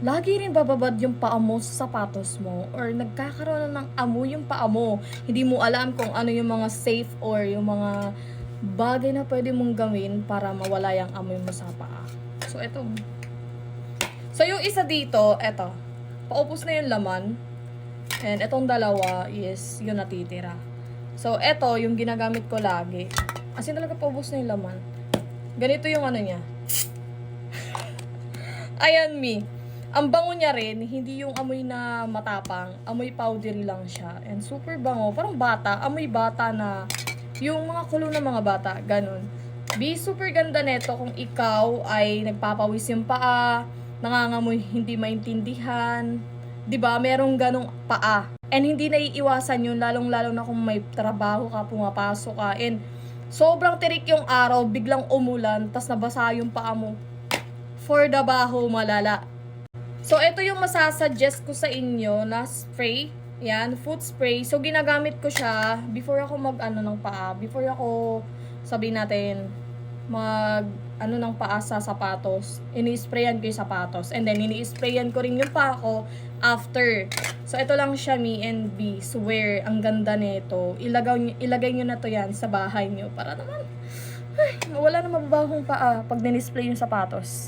Lagi rin bababad yung paa mo sa sapatos mo or nagkakaroon na ng amoy yung paa mo. Hindi mo alam kung ano yung mga safe or yung mga bagay na pwede mong gawin para mawala yung amoy mo sa paa. So, eto. So, yung isa dito, eto. Paupos na yung laman. And etong dalawa is yung natitira. So, eto, yung ginagamit ko lagi. As in talaga paubos na yung laman. Ganito yung ano niya. Ayan, me. Ang bango niya rin, hindi yung amoy na matapang. Amoy powdery lang siya. And super bango. Parang bata. Amoy bata na yung mga kulo ng mga bata. Ganon. Be super ganda neto kung ikaw ay nagpapawis yung paa, nangangamoy hindi maintindihan. 'Di ba Merong ganong paa. And hindi naiiwasan yun, lalong-lalo na kung may trabaho ka, pumapasok ka. And sobrang tirik yung araw, biglang umulan, tas nabasa yung paa mo. For the baho, malala. So, ito yung masasuggest ko sa inyo na spray. Yan, foot spray. So, ginagamit ko siya before ako mag, ano, ng paa. Before ako, sabihin natin, mag, ano, ng paa sa sapatos. Ini-sprayan ko yung sapatos. And then, ini-sprayan ko rin yung paa ko after. So, ito lang siya, me and B. Swear, ang ganda nito. Ilagaw, ilagay nyo na to yan sa bahay nyo para naman, ay, wala na mababahong paa pag dinisplay yung sapatos.